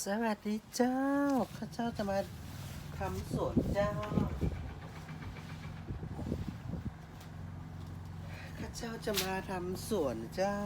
สวัสดีเจ้า ข้าเจ้าจะมาทำสวนเจ้า ข้าเจ้าจะมาทำสวนเจ้า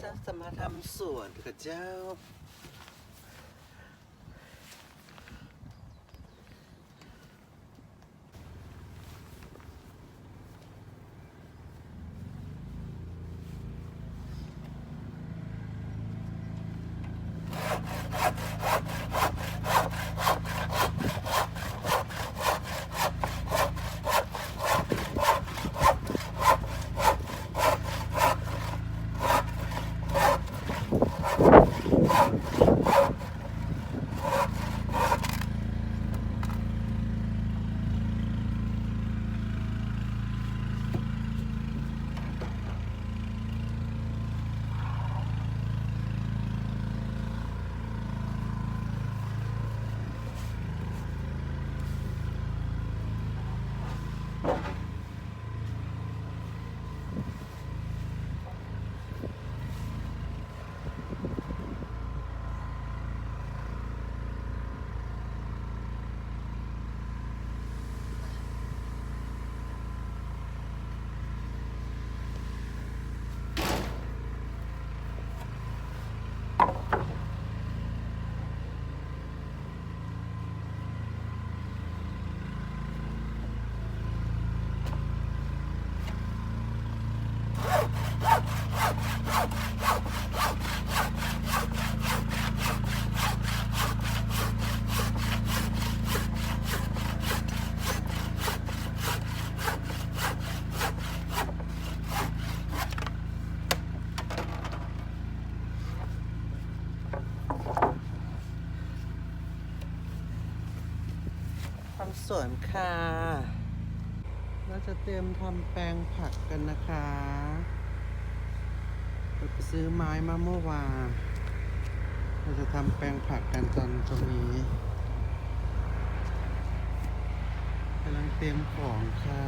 เจ้าจะมาทำสวนกับเจ้าำสวนค่ะ เราจะเตรียมทำแปลงผักกันนะคะเราไปซื้อไม้มาเมื่อวานเราจะทำแปลงผักกันตอนตรงนี้กำลังเตรียมของค่ะ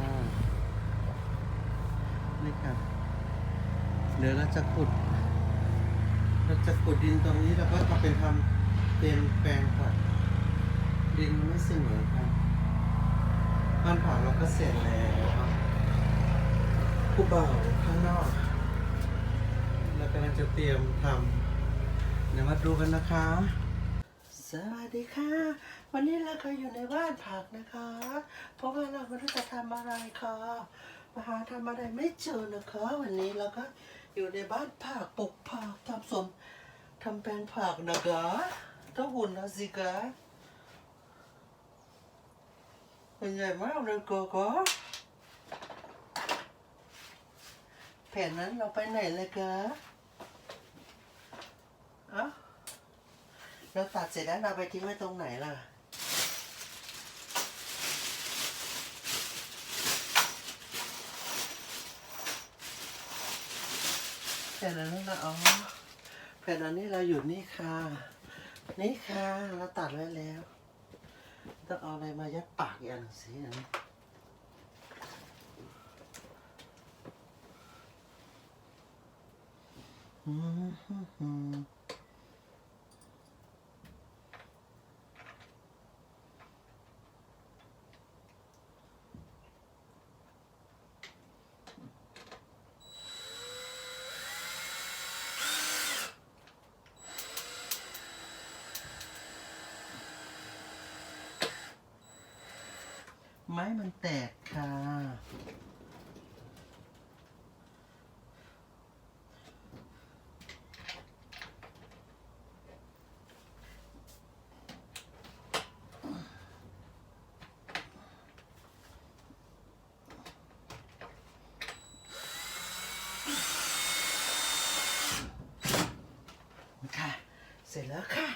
นี่ค่ะ เดี๋ยวเราจะขุด เราจะขุดดินตรงนี้แล้วก็เอาไปทำเตรียมแปลงผักดินไม่เสมอครั บ้านผักเราก็เสร็จแล้วผู้บ่าวข้างนอกเรากำลังจะเตรียมทำเดี๋ยวมาดูกันนะคะ สวัสดีค่ะ วันนี้เราก็อยู่ในบ้านผักนะคะ เพราะว่าเราไม่รู้จะทำอะไรค่ะมาหาทำอะไรไม่เจอนะคะ วันนี้เราก็อยู่ในบ้านผักปลูกผักทำสวนทำแปลงผักนะคะต้องหุ่นนะสิคะ มันใหญ่มากเลยกโก้แผ่นนั้นเราไปไหนเลยกะอ้าเราตัดเสร็จแล้วเราไปทิ้งไว้ตรงไหนล่ะแผ่นนั้นนะอ๋อแผ่นอันนี้เราอยู่นี่ค่ะ นี่ค่ะ เราตัดไว้แล้ว ต้องเอาอะไรมายัดปากอีกอันสิอันนี้อืม แตกค่ะ ค่ะ เสร็จแล้วค่ะ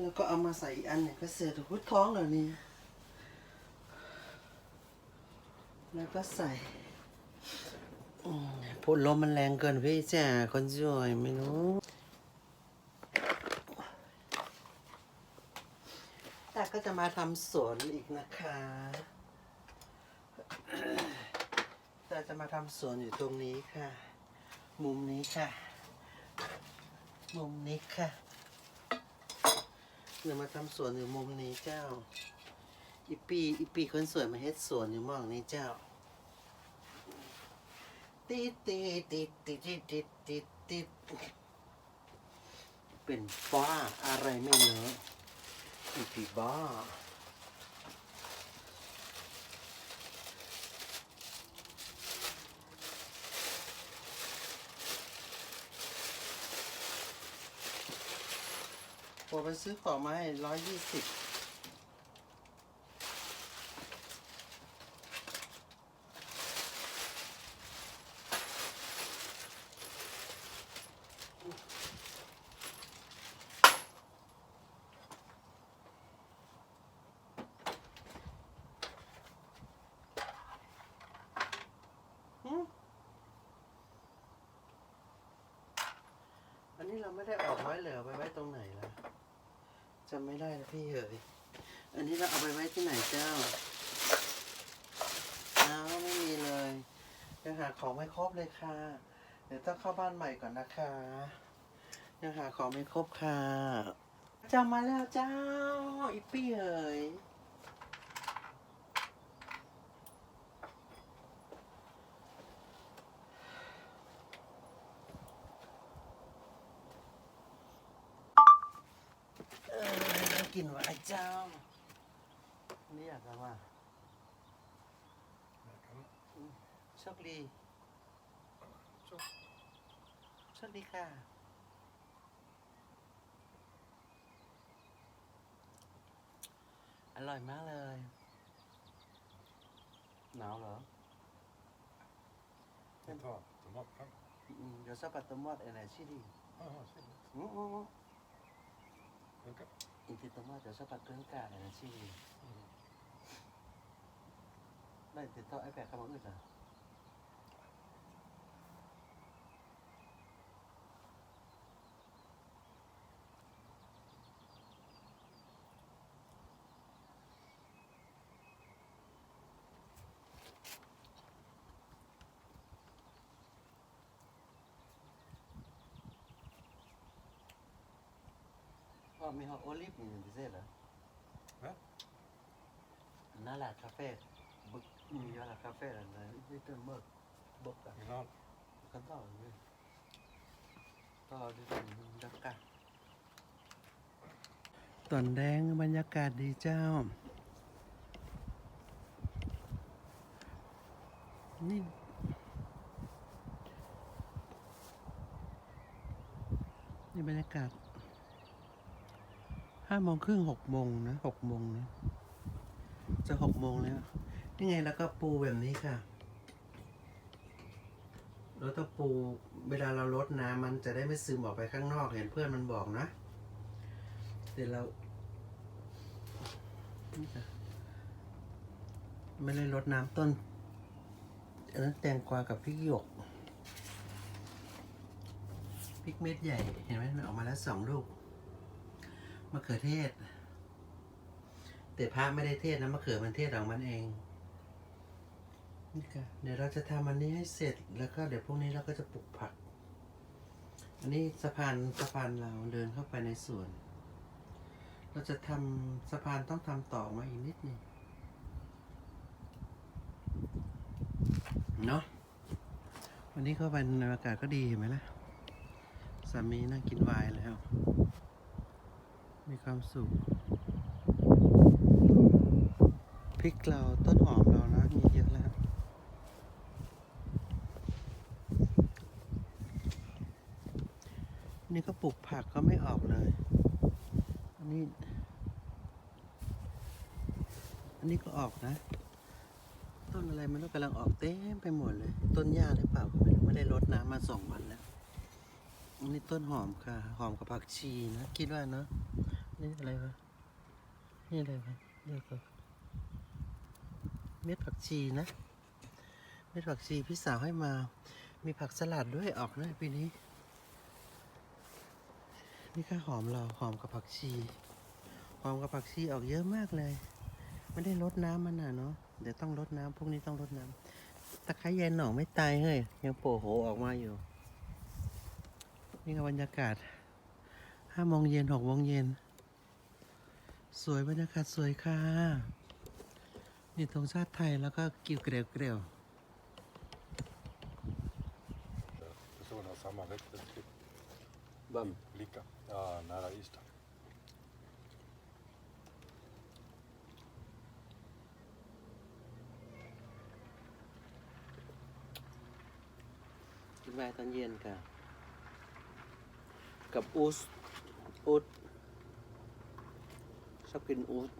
แล้วก็เอามาใส่อีกอันหนึ่งก็เสร็จหุ้ท้องแล้วนี่ แล้วก็ใส่พูดลมมันแรงเกินพี่จ้าคนสวยไม่รู้แต่ก็จะมาทำสวนอีกนะคะแต่จะมาทำสวนอยู่ตรงนี้ค่ะ มุมนี้ค่ะ มุมนี้ค่ะเดี๋ยวมาทำสวนอยู่มุมนี้เจ้า อีปีอีปีคนสวยมาเฮ็ดสวนอยู่มองนี้เจ้า ติดติดติดติดติดติดติดติดเป็นฟ้าอะไรไม่เลอะอีปีบ้าผมไปซื้อของมาให้ร้อยยี่สิบอันนี้ เราไม่ได้ออกไว้เหลือไปไว้ตรงไหนล่ะจำไม่ได้นะพี่เอ๋ยอันนี้เราเอาไปไว้ที่ไหนเจ้าอ้าไม่มีเลยยังหาของไม่ครบเลยค่ะ เดี๋ยวต้องเข้าบ้านใหม่ก่อนนะคะยังหาของไม่ครบค่ะเจ้ามาแล้วเจ้าอีปี้เอ๋ย กินว่ไอ้เจ้านี่อยากันว่าโชคดีโชคดีค่ะ อร่อยมากเลย หนาวเหรอเทนทอดสมมติครับ 음, 여사가 또뭐 에너지 리. 어, 어, 어. 이게 너무 아서 바꾸니까 알 지. 나 이제 더 애가 가면 으 자. ก็มีฮอตโอลิฟนี่พิเศษเหรอ Va? นั่นแหละคาเฟ่บึกมีอะไรคาเฟ่อะไรนี่เป็นเมื่อบึกอะ Vill du ha? กันต่อเลยต่อดีกว่าบรรยากาศตอนแดงบรรยากาศดีเจ้า นี่ นี่บรรยากาศ ห้าโมงครึ่งหกโมงนะหกโมงนะจะหกโมงแล้วนี่ไงแล้วก็ปูแบบนี้ค่ะ เราต้องปูเวลาเราลดน้ำมันจะได้ไม่ซึมออกไปข้างนอกเห็นเพื่อนมันบอกนะเดี๋ยวเราไม่ได้ลดน้ำต้นอันนั้นแตงกวากับพริกหยกพริกเม็ดใหญ่เห็นไหมมันออกมาแล้วสองลูก มะเขือเทศ แต่พระไม่ได้เทศนะมะเขือมันเทศออกมันเองนี่ค่ะเดี๋ยวเราจะทำอันนี้ให้เสร็จแล้วก็เดี๋ยวพรุ่งนี้เราก็จะปลูกผัก อันนี้สะพานสะพานเราเดินเข้าไปในสวน เราจะทำสะพานต้องทำต่อมาอีกนิดหนึงเนาะวันนี้เข้าไปในอากาศก็ดีเห็นไหมล่ะสามีนั่งกินไวน์แล้ว มีความสุขพริกเราต้นหอมเรานะ มีเยอะแล้ว นี่ก็ปลูกผักก็ไม่ออกเลย อันนี้ อันนี้ก็ออกนะ ต้นอะไรม่รู้กำลังออกเต็มไปหมดเลย ต้นหญ้าหรือเปล่าก็ไม่รู้ไม่ได้รดน้ำมาสองวันแล้วนี่ต้นหอมค่ะ หอมกับผักชีนะ คิดว่าเนอะ นี่อะไรวะ นี่อะไรวะเรียกว่าเม็ดผักชีนะ เม็ดผักชีพี่สาวให้มา มีผักสลัดด้วยออกนะปีนี้ นี่ค่ะหอมเราหอมกับผักชี หอมกับผักชีออกเยอะมากเลย ไม่ได้ลดน้ำมันน่ะเนาะ เดี๋ยวต้องลดน้ำพวกนี้ต้องลดน้ำตะไคร้ยายหน่องไม่ตายเฮ้ย ยังโผล่โหออกมาอยู่ นี่ก็บรรยากาศห้าโมงเย็นหกโมงเย็น สวยบรรยากาศสวยค่ะ นี่ธงชาติไทยแล้วก็กิ้วเกลียวเกลียว Det såg några samma växter typ บัม lika. Ja, nära Ystad. กินไปตอนเย็นค่ะ กับอูสอูด ชอบกินอูด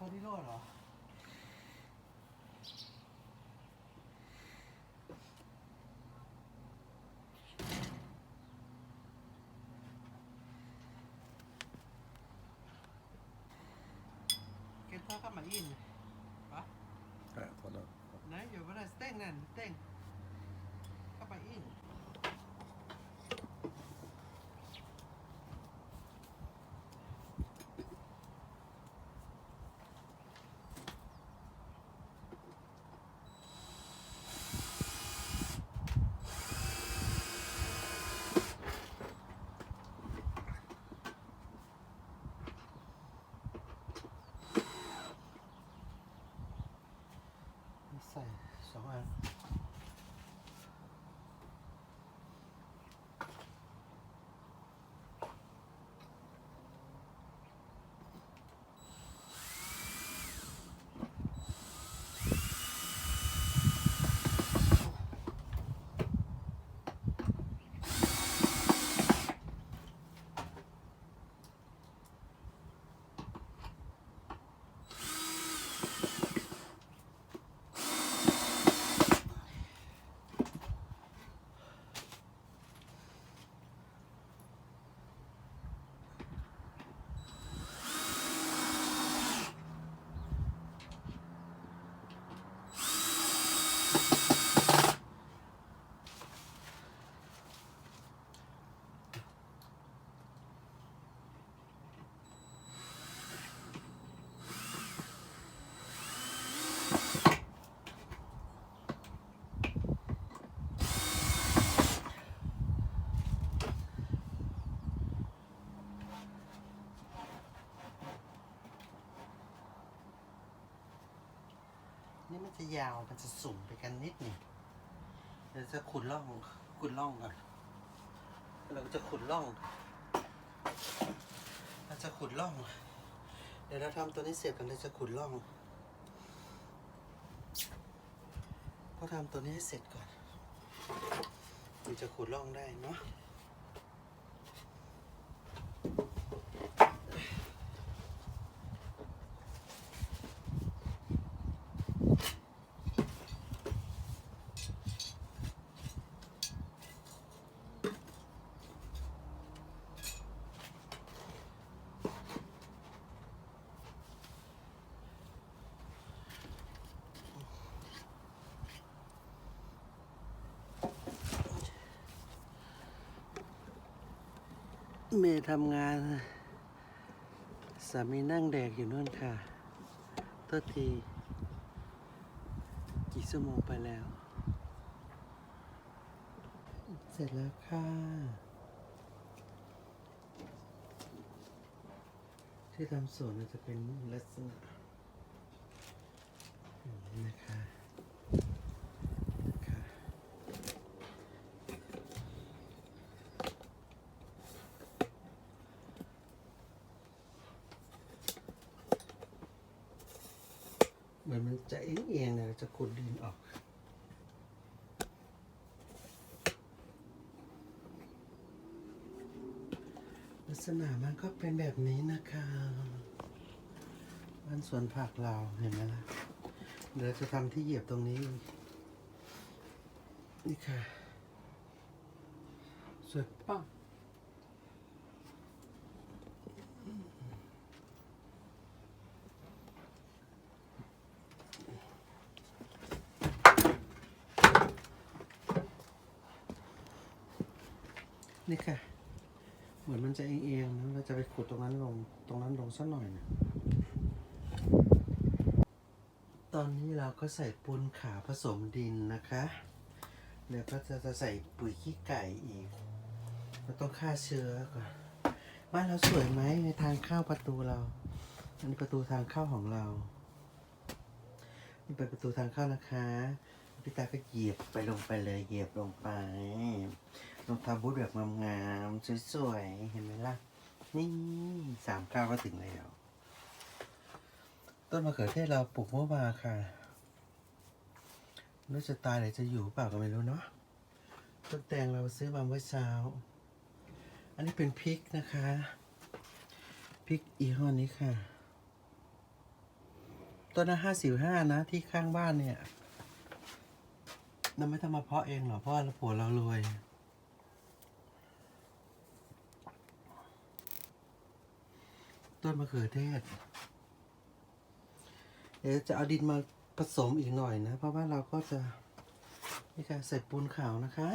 โคดิโร่เหรอ เกตเตอร์ก็มาอิน ยาวมันจะสุ่มไปกันนิดหนึงเดี๋ยวจะขุดร่องขุดร่องก่อนเราจะขุดร่อง เราจะขุดร่อง เดี๋ยวเราทำตัวนี้เสร็จกันเราจะขุดร่อง ก็ทำตัวนี้ให้เสร็จก่อนถึงจะขุดร่องได้เนาะ เมย์ทำงาน สามีนั่งแดกอยู่นู่นค่ะโทษที กี่ชั่วโมงไปแล้ว เสร็จแล้วค่ะ ที่ทำสวนจะเป็นลักษณะอย่างนี้นะคะนะคะ เหมือนมันจะเอียงๆนะจะขุดดินออก ลักษณะมันก็เป็นแบบนี้นะคะบ้านสวนผักเราเห็นไหมล่ะ เดี๋ยวจะทำที่เหยียบตรงนี้ นี่ค่ะ สวยปังนี่ค่ะ เหมือนมันจะเอียง จะไปขุดตรงนั้นลงตรงนั้นลงสักหน่อยนะตอนนี้เราก็ใส่ปูนขาวผสมดินนะคะแล้วก็จะจะใส่ปุ๋ยขี้ไก่อีกเราต้องฆ่าเชื้อก่อนบ้านเราสวยไหมในทางเข้าประตูเราอันนี้ประตูทางเข้าของเรานี่เป็นประตูทางเข้านะคะพี่ตาก็เหยียบไปลงไปเลยเหยียบลงไปลงทำบูธแบบงามๆสวยๆเห็นไหมล่ะ นี่สามเก้าก็ถึงแล้ว ต้นมะเขือเทศเราปลูกเมื่อวานค่ะไม่รู้จะตายหรือจะอยู่เปล่าก็ไม่รู้เนาะต้นแตงเราซื้อมาเมื่อเช้า อันนี้เป็นพริกนะคะพริกอีห้อนี้ค่ะ ต้นละห้าสิบห้านะที่ข้างบ้านเนี่ยเราไม่ต้องมาเพาะเองหรอกเพราะว่าเราผัวเรารวย ต้นมะเขือเทศ เดี๋ยวจะเอาดินมาผสมอีกหน่อยนะ เพราะว่าเราก็จะนี่ค่ะใส่ปูนขาวนะคะ